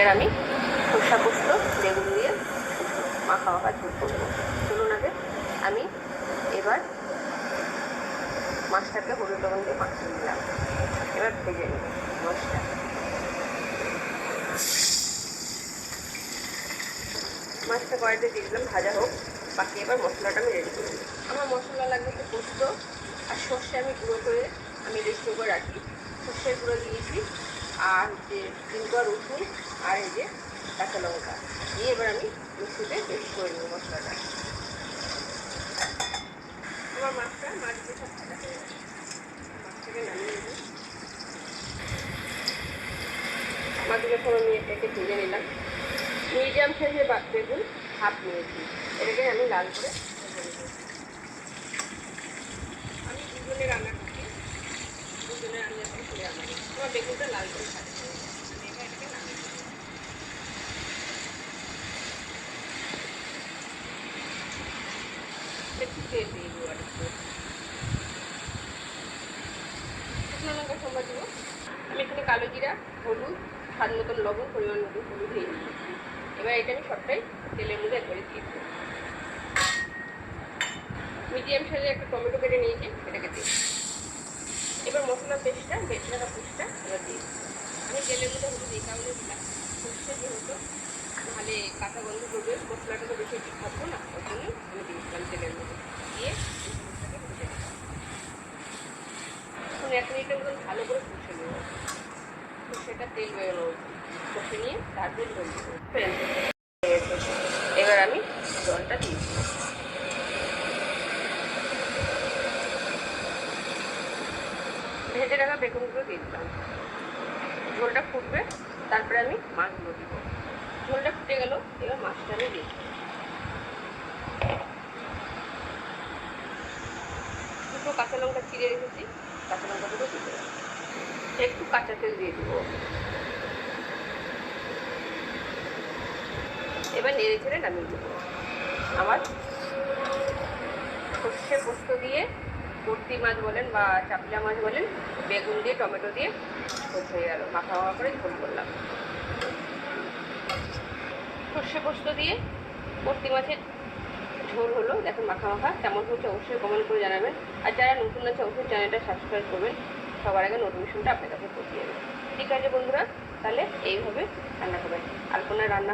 এটার আমি সর্ষা পোস্ত, বেগুন দিয়ে মাখা মাখা ঝোল করব চলুন আগে, আমি এবার মাছটাকে হলুদ লবণ দিয়ে মাখিয়ে নিলাম। এবার ভেজে নিই মাছটা। মাছটা কড়াইতে দিয়ে দিলাম, ভাজা হোক। বাকি এবার মশলাটা আমি রেডি করে আমার মশলা লাগবে একটু পোস্ত আর সর্ষে আমি গুঁড়ো করে আমি রেস্ট করে রাখি। সর্ষের গুঁড়ো দিয়েছি আর হচ্ছে তিনটা রসুন আর এই যে কাঁচা লঙ্কা। দিয়ে এবার আমি মিক্সিতে পেস্ট করে নেব মশলাটা। আমার মাছটা মাছ দিয়ে সব ভাজা হয়ে মাছটাকে নামিয়ে নেব। মাছগুলো সব আমি এটাকে ভেজে নিলাম। মিডিয়াম সাইজের বেগুন হাফ নিয়েছি। এটাকে আমি লাল করে ভেজে নেব আমি দুজনে রান্না করছি দুজনে রান্না করে রান্না করছি আমার বেগুনটা লাল করে নেব একটু দিয়ে দেবো আর একটু লঙ্কা সম্বাদ দেবো আমি এখানে কালো জিরা, হলুদ, স্বাদ মতন লবণ, পরিমাণ মতো হলুদ দিয়ে এবার এটা আমি সবটাই তেলের মধ্যে একবারে দিয়ে দেবো মিডিয়াম সাইজের একটা টমেটো কেটে নিয়েছি এটাকে দিই এবার মশলা পেস্টটা বেটে রাখা পেস্টটা এবার দিই আমি তেলের মধ্যে হলুদ এই কারণে দিলাম। সরষে যেহেতু, তাহলে কাঁচা গন্ধ করবে, মশলাটা তো বেশি একটু খাব না ওই জন্য আমি দিয়েছিলাম তেলের মধ্যে। দিয়ে এখন এক মিনিটের মতন ভালো করে কষে নেব। সেটা তেল বেরোনো কষে নিয়ে তারপর জল দেবো। এবার আমি জলটা দিয়ে ভেজে রাখা বেগুনগুলো দিয়ে দিলাম। ঝোলটা ফুটবে, তারপরে আমি মাছগুলো দিব। ঝোলটা ফুটে গেল, এবার মাছটা আমি দিই দুটো কাঁচা লঙ্কা চিড়ে রেখেছি, কাঁচা লঙ্কা দুটো দিয়ে দেবো একটু কাঁচা তেল দিয়ে দেবো। এবার নেড়ে ছেড়ে নামিয়ে দেবো আমার সর্ষে পোস্ত দিয়ে ভর্তি মাছ বলেন বা চাপলা মাছ বলেন, বেগুন দিয়ে, টমেটো দিয়ে হয়ে গেল। মাখা মাখা করে ঝোল করলাম। সর্ষে পোস্ত দিয়ে ভর্তি মাছের ঝোল হলো। দেখুন মাখা মাখা। কেমন হচ্ছে অবশ্যই কমেন্ট করে জানাবেন। আর যারা নতুন আছে, অবশ্যই চ্যানেলটা সাবস্ক্রাইব করবেন। সবার আগে নোটিফিকেশনটা আপনার কাছে পৌঁছে যাবে। ঠিক আছে বন্ধুরা, তাহলে এইভাবে রান্না করবেন। আলপনার রান্না